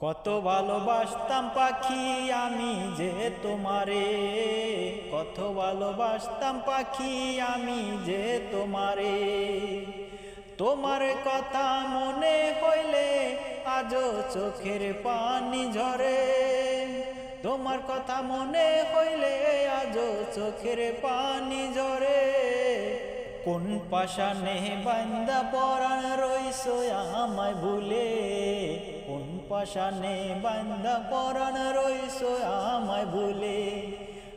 কত ভালোবাসতাম পাখি আমি যে তোমারে। কত ভালোবাসতাম পাখি আমি যে তোমারে। তোমার কথা মনে হইলে আজও চোখের পানি ঝরে। তোমার কথা মনে হইলে আজও চোখের পানি ঝরে। কোন পাশা পাশানে বান্দা পরাণ রইস আমায় ভুলে। পাশানে বান্দা পরাণ রইস আমায় ভুলে।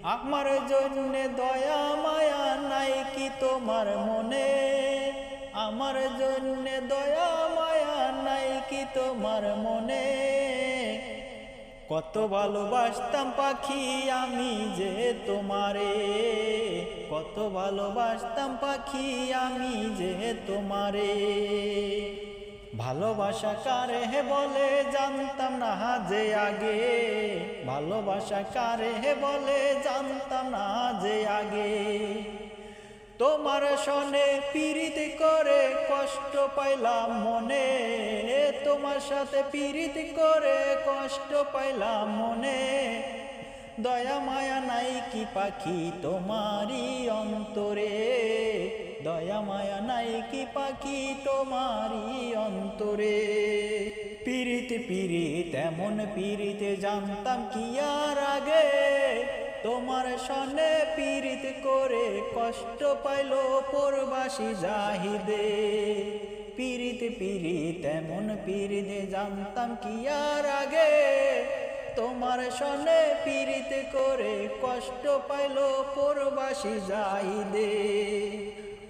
আমার জন্য দয়া, মায়া নাই কি তোমার মনে। আমার জন্য দয়া, মায়া নাই কি তোমার মনে। কত ভালোবাসতাম পাখি আমি যে তোমারে। কত ভালোবাসতাম পাখি আমি যে তোমারে। ভালোবাসা কারে হে বলে জানতাম না যে আগে? ভালোবাসা কারে হে বলে জানতাম না যে আগে? তোমার সনে পীড়িত করে কষ্ট পাইলাম মনে, তোমার সাথে পীড়িত করে কষ্ট পাইলাম মনে। দয়া মায়া নাই কি পাখি তোমারি অন্তরে? দয়া মায়া নাই কি পাখি তোমারি অন্তরে? পীড়িত পীড়িত, এমন পীড়িতে জানতাম কি আর আগে? তোমার সনে পীড়িত করে কষ্ট পাইল পরবাসী জাহিদে। পীড়িত পীড়িত, এমন পীড়িতে জানতাম কি আর আগে? তোমার সনে পীড়িত করে কষ্ট পাইল পরবাসী জাহিদে।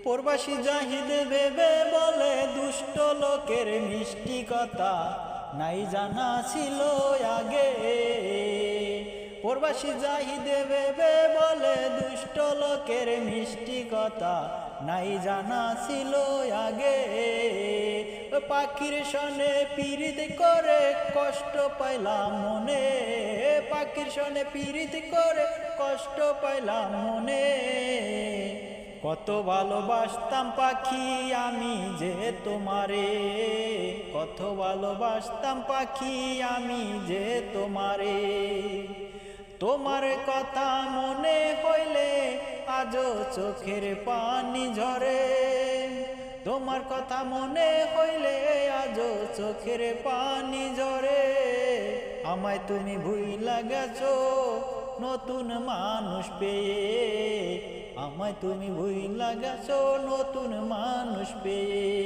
পরবাসী যাহিদে ভেবে বলে দুষ্ট লোকের মিষ্টি কথা নাই জানা ছিল আগে। পরবাসী জাহিদে ভেবে বলে, দুষ্ট লোকের মিষ্টি কথা নাই জানা ছিল আগে। পাখির সনে পীড়িত করে কষ্ট পাইলাম মনে। পাখির সনে পীড়িত করে কষ্ট পাইলাম মনে। কত ভালোবাসতাম পাখি আমি যে তোমারে। কত ভালোবাসতাম পাখি আমি যে তোমারে। তোমার কথা মনে হইলে আজও চোখের পানি ঝরে। তোমার কথা মনে হইলে আজও চোখের পানি ঝরে। আমায় তুমি ভুই লাগাছো নতুন মানুষ পেয়ে। আমায় তুমি ভুই লাগাছো নতুন মানুষ পেয়ে।